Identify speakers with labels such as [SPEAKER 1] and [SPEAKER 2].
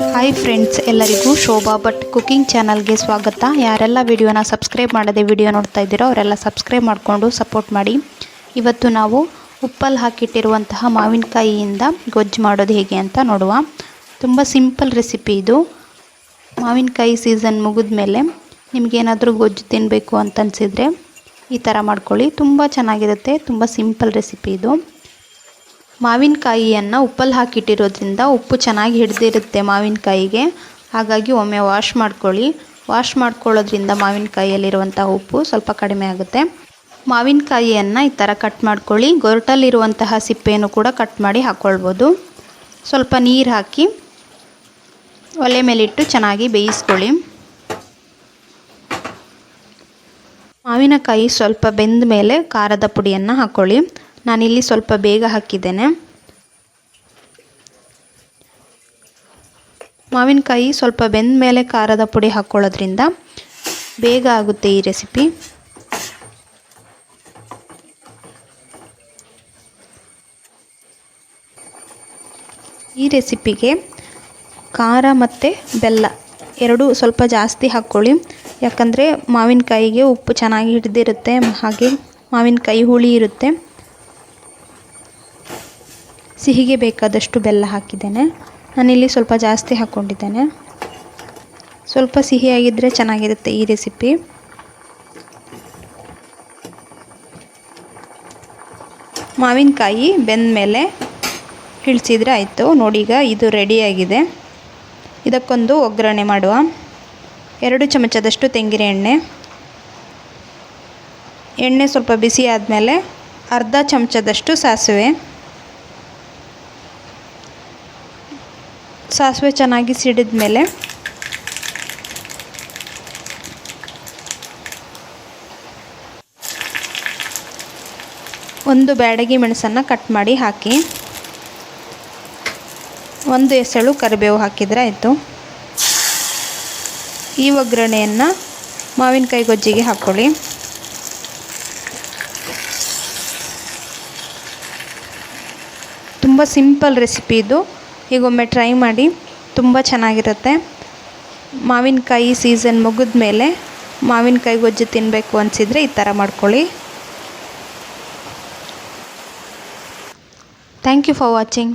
[SPEAKER 1] Hi friends ಎಲ್ಲರಿಗೂ Shobha Bhat cooking ಚಾನಲ್ಗೆ ಸ್ವಾಗತ. ಯಾರೆಲ್ಲ ವಿಡಿಯೋನ ಸಬ್ಸ್ಕ್ರೈಬ್ ಮಾಡದೆ ವಿಡಿಯೋ ನೋಡ್ತಾ ಇದ್ದೀರೋ ಅವರೆಲ್ಲ ಸಬ್ಸ್ಕ್ರೈಬ್ ಮಾಡಿಕೊಂಡು ಸಪೋರ್ಟ್ ಮಾಡಿ. ಇವತ್ತು ನಾವು ಉಪ್ಪಲ್ಲಿ ಹಾಕಿಟ್ಟಿರುವಂತಹ ಮಾವಿನಕಾಯಿಯಿಂದ ಗೊಜ್ಜು ಮಾಡೋದು ಹೇಗೆ ಅಂತ ನೋಡುವ. ತುಂಬ ಸಿಂಪಲ್ ರೆಸಿಪಿ ಇದು. ಮಾವಿನಕಾಯಿ ಸೀಸನ್ ಮುಗಿದ ಮೇಲೆ ನಿಮಗೇನಾದರೂ ಗೊಜ್ಜು ತಿನ್ನಬೇಕು ಅಂತ ಅನಿಸಿದರೆ ಈ ಥರ ಮಾಡ್ಕೊಳ್ಳಿ. ತುಂಬ ಚೆನ್ನಾಗಿರುತ್ತೆ, ತುಂಬ ಸಿಂಪಲ್ ರೆಸಿಪಿ ಇದು. ಮಾವಿನಕಾಯಿಯನ್ನು ಉಪ್ಪಲ್ಲಿ ಹಾಕಿಟ್ಟಿರೋದ್ರಿಂದ ಉಪ್ಪು ಚೆನ್ನಾಗಿ ಹಿಡಿದಿರುತ್ತೆ ಮಾವಿನಕಾಯಿಗೆ. ಹಾಗಾಗಿ ಒಮ್ಮೆ ವಾಶ್ ಮಾಡ್ಕೊಳ್ಳಿ. ವಾಶ್ ಮಾಡ್ಕೊಳ್ಳೋದ್ರಿಂದ ಮಾವಿನಕಾಯಿಯಲ್ಲಿರುವಂಥ ಉಪ್ಪು ಸ್ವಲ್ಪ ಕಡಿಮೆ ಆಗುತ್ತೆ. ಮಾವಿನಕಾಯಿಯನ್ನು ಈ ಥರ ಕಟ್ ಮಾಡ್ಕೊಳ್ಳಿ. ಗೊರಟಲ್ಲಿರುವಂತಹ ಸಿಪ್ಪೆಯನ್ನು ಕೂಡ ಕಟ್ ಮಾಡಿ ಹಾಕ್ಕೊಳ್ಬೋದು ಸ್ವಲ್ಪ ನೀರು ಹಾಕಿ ಒಲೆ ಮೇಲಿಟ್ಟು ಚೆನ್ನಾಗಿ ಬೇಯಿಸ್ಕೊಳ್ಳಿ. ಮಾವಿನಕಾಯಿ ಸ್ವಲ್ಪ ಬೆಂದ ಮೇಲೆ ಖಾರದ ಪುಡಿಯನ್ನು ಹಾಕ್ಕೊಳ್ಳಿ ನಾನಿಲ್ಲಿ ಸ್ವಲ್ಪ ಬೇಗ ಹಾಕಿದ್ದೇನೆ. ಮಾವಿನಕಾಯಿ ಸ್ವಲ್ಪ ಬೆಂದ ಮೇಲೆ ಖಾರದ ಪುಡಿ ಹಾಕ್ಕೊಳ್ಳೋದ್ರಿಂದ ಬೇಗ ಆಗುತ್ತೆ ಈ ರೆಸಿಪಿ. ಈ ರೆಸಿಪಿಗೆ ಖಾರ ಮತ್ತು ಬೆಲ್ಲ ಎರಡು ಸ್ವಲ್ಪ ಜಾಸ್ತಿ ಹಾಕ್ಕೊಳ್ಳಿ ಯಾಕಂದರೆ ಮಾವಿನಕಾಯಿಗೆ ಉಪ್ಪು ಚೆನ್ನಾಗಿ ಹಿಡಿದಿರುತ್ತೆ, ಹಾಗೆ ಮಾವಿನಕಾಯಿ ಹುಳಿ ಇರುತ್ತೆ. ಸಿಹಿಗೆ ಬೇಕಾದಷ್ಟು ಬೆಲ್ಲ ಹಾಕಿದ್ದೇನೆ. ನಾನಿಲ್ಲಿ ಸ್ವಲ್ಪ ಜಾಸ್ತಿ ಹಾಕ್ಕೊಂಡಿದ್ದೇನೆ. ಸ್ವಲ್ಪ ಸಿಹಿಯಾಗಿದ್ದರೆ ಚೆನ್ನಾಗಿರುತ್ತೆ ಈ ರೆಸಿಪಿ. ಮಾವಿನಕಾಯಿ ಬೆಂದ ಮೇಲೆ ಇಳಿಸಿದ್ರೆ ಆಯಿತು. ನೋಡಿ ಈಗ ಇದು ರೆಡಿಯಾಗಿದೆ ಇದಕ್ಕೊಂದು ಒಗ್ಗರಣೆ ಮಾಡುವ. ಎರಡು ಚಮಚದಷ್ಟು ತೆಂಗಿನ ಎಣ್ಣೆ. ಎಣ್ಣೆ ಸ್ವಲ್ಪ ಬಿಸಿ ಆದಮೇಲೆ ಅರ್ಧ ಚಮಚದಷ್ಟು ಸಾಸಿವೆ. ಸಾಸಿವೆ ಚೆನ್ನಾಗಿ ಸಿಡಿದ ಮೇಲೆ ಒಂದು ಬ್ಯಾಡಗಿ ಮೆಣಸನ್ನು ಕಟ್ ಮಾಡಿ ಹಾಕಿ. ಒಂದು ಎಸಳು ಕರಿಬೇವು ಹಾಕಿದರೆ ಆಯಿತು. ಈ ಒಗ್ಗರಣೆಯನ್ನು ಮಾವಿನಕಾಯಿ ಗೊಜ್ಜಿಗೆ ಹಾಕ್ಕೊಳ್ಳಿ ತುಂಬ ಸಿಂಪಲ್ ರೆಸಿಪಿ ಇದು. ಈಗೊಮ್ಮೆ ಟ್ರೈ ಮಾಡಿ, ತುಂಬ ಚೆನ್ನಾಗಿರುತ್ತೆ. ಮಾವಿನಕಾಯಿ ಸೀಸನ್ ಮುಗಿದ ಮೇಲೆ ಮಾವಿನಕಾಯಿ ಗೊಜ್ಜು ತಿನ್ನಬೇಕು ಅನಿಸಿದರೆ ಈ ಥರ ಮಾಡ್ಕೊಳ್ಳಿ. Thank you for watching